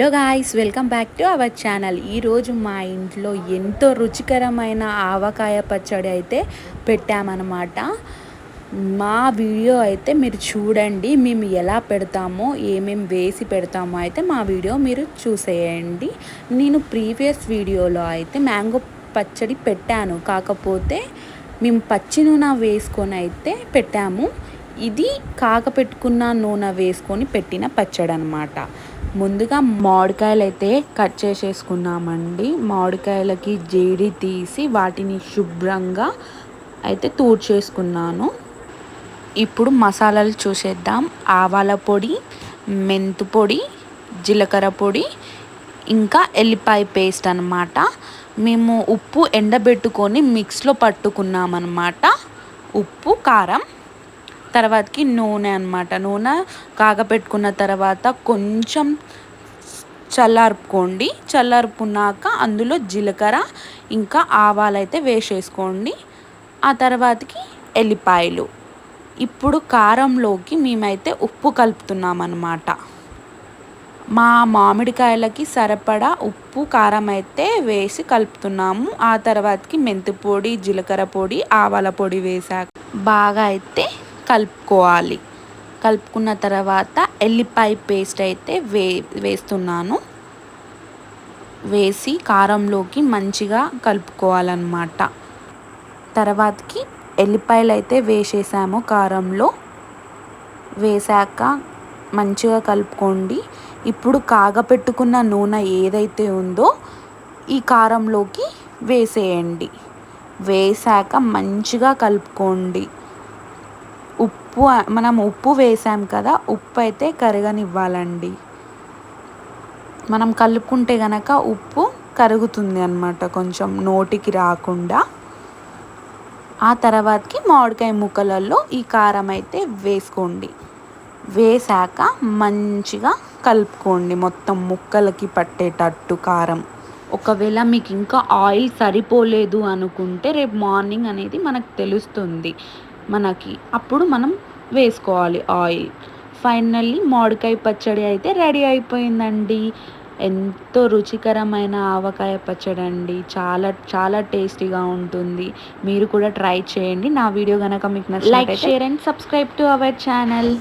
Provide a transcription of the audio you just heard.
Hello guys welcome back to our channel ఈరోజు మా ఇంట్లో ఎంతో రుచికరమైన ఆవకాయ పచ్చడి అయితే పెట్టామన్నమాట. మా వీడియో అయితే మీరు చూడండి మేము ఎలా పెడతామో ఏమేమి వేసి పెడతామో అయితే మా వీడియో మీరు చూసేయండి. నేను ప్రీవియస్ వీడియోలో అయితే మ్యాంగో పచ్చడి పెట్టాను. కాకపోతే మేము పచ్చి నూనె వేసుకొని అయితే పెట్టాము. ఇది కాకపెట్టుకున్న నూనె వేసుకొని పెట్టిన పచ్చడి అనమాట ముందుగా మామిడికాయలు అయితే కట్ చేసేసుకున్నామండి. మామిడికాయలకి జీడి తీసి వాటిని శుభ్రంగా అయితే తూడ్చేసుకున్నాను. ఇప్పుడు మసాలాలు చూసేద్దాం. ఆవాల పొడి మెంతు పొడి జీలకర్ర పొడి ఇంకా ఎల్లిపాయ పేస్ట్ అనమాట మేము ఉప్పు ఎండబెట్టుకొని మిక్స్లో పట్టుకున్నామన్నమాట. ఉప్పు కారం తర్వాతకి నూనె అనమాట నూనె కాగపెట్టుకున్న తర్వాత కొంచెం చల్లార్పుకోండి. చల్లార్పున్నాక అందులో జీలకర్ర ఇంకా ఆవాలైతే వేసేసుకోండి. ఆ తర్వాతకి ఎల్లిపాయలు. ఇప్పుడు కారంలోకి మేమైతే ఉప్పు కలుపుతున్నామన్నమాట. మా మామిడికాయలకి సరిపడా ఉప్పు కారం అయితే వేసి కలుపుతున్నాము. ఆ తర్వాతకి మెంతి పొడి జీలకర్ర పొడి ఆవాల పొడి వేసాక బాగా అయితే కలుపుకోవాలి. కలుపుకున్న తర్వాత ఎల్లిపాయ పేస్ట్ అయితే వే వేస్తున్నాను. వేసి కారంలోకి మంచిగా కలుపుకోవాలన్నమాట. తర్వాతకి ఎల్లిపాయలు అయితే వేసేసాము కారంలో. వేసాక మంచిగా కలుపుకోండి. ఇప్పుడు కాగపెట్టుకున్న నూనె ఏదైతే ఉందో ఈ కారంలోకి వేసేయండి. వేసాక మంచిగా కలుపుకోండి. ఉప్పు మనం ఉప్పు వేసాం కదా ఉప్పు అయితే కరగనివ్వాలండి. మనం కలుపుకుంటే కనుక ఉప్పు కరుగుతుంది అనమాట కొంచెం నోటికి రాకుండా. ఆ తర్వాతకి మామిడికాయ ముక్కలలో ఈ కారం అయితే వేసుకోండి. వేసాక మంచిగా కలుపుకోండి మొత్తం ముక్కలకి పట్టేటట్టు కారం. ఒకవేళ మీకు ఇంకా ఆయిల్ సరిపోలేదు అనుకుంటే రేపు మార్నింగ్ అనేది మనకు తెలుస్తుంది. మనకి అప్పుడు మనం వేసుకోవాలి ఆయిల్. ఫైనల్లీ మామిడికాయ పచ్చడి అయితే రెడీ అయిపోయిందండి. ఎంతో రుచికరమైన ఆవకాయ పచ్చడి అండి. చాలా చాలా టేస్టీగా ఉంటుంది. మీరు కూడా ట్రై చేయండి. నా వీడియో కనుక మీకు నచ్చితే like share and subscribe to our channel.